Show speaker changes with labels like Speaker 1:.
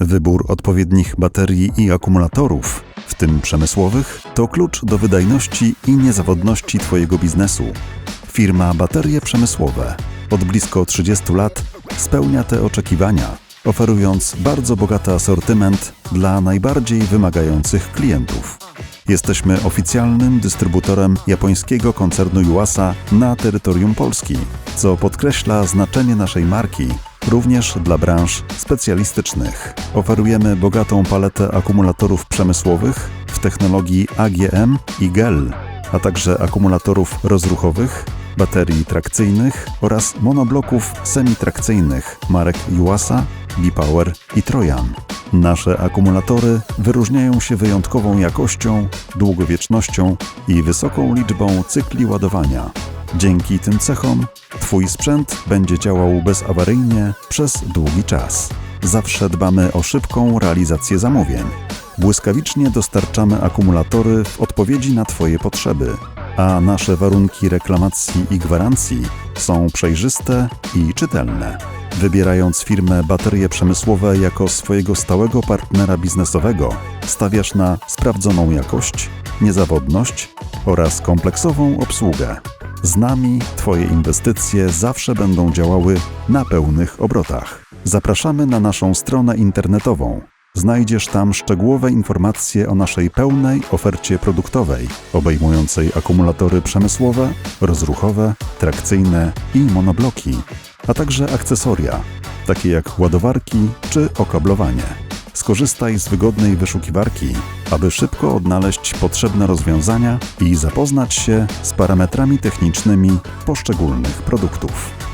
Speaker 1: Wybór odpowiednich baterii i akumulatorów, w tym przemysłowych, to klucz do wydajności i niezawodności Twojego biznesu. Firma Baterie Przemysłowe od blisko 30 lat spełnia te oczekiwania, oferując bardzo bogaty asortyment dla najbardziej wymagających klientów. Jesteśmy oficjalnym dystrybutorem japońskiego koncernu Yuasa na terytorium Polski, co podkreśla znaczenie naszej marki również dla branż specjalistycznych. Oferujemy bogatą paletę akumulatorów przemysłowych w technologii AGM i GEL, a także akumulatorów rozruchowych, baterii trakcyjnych oraz monobloków semitrakcyjnych marek Yuasa, B-Power i Trojan. Nasze akumulatory wyróżniają się wyjątkową jakością, długowiecznością i wysoką liczbą cykli ładowania. Dzięki tym cechom Twój sprzęt będzie działał bezawaryjnie przez długi czas. Zawsze dbamy o szybką realizację zamówień. Błyskawicznie dostarczamy akumulatory w odpowiedzi na Twoje potrzeby, a nasze warunki reklamacji i gwarancji są przejrzyste i czytelne. Wybierając firmę Baterie Przemysłowe jako swojego stałego partnera biznesowego, stawiasz na sprawdzoną jakość, niezawodność oraz kompleksową obsługę. Z nami Twoje inwestycje zawsze będą działały na pełnych obrotach. Zapraszamy na naszą stronę internetową. Znajdziesz tam szczegółowe informacje o naszej pełnej ofercie produktowej, obejmującej akumulatory przemysłowe, rozruchowe, trakcyjne i monobloki, a także akcesoria, takie jak ładowarki czy okablowanie. Skorzystaj z wygodnej wyszukiwarki, aby szybko odnaleźć potrzebne rozwiązania i zapoznać się z parametrami technicznymi poszczególnych produktów.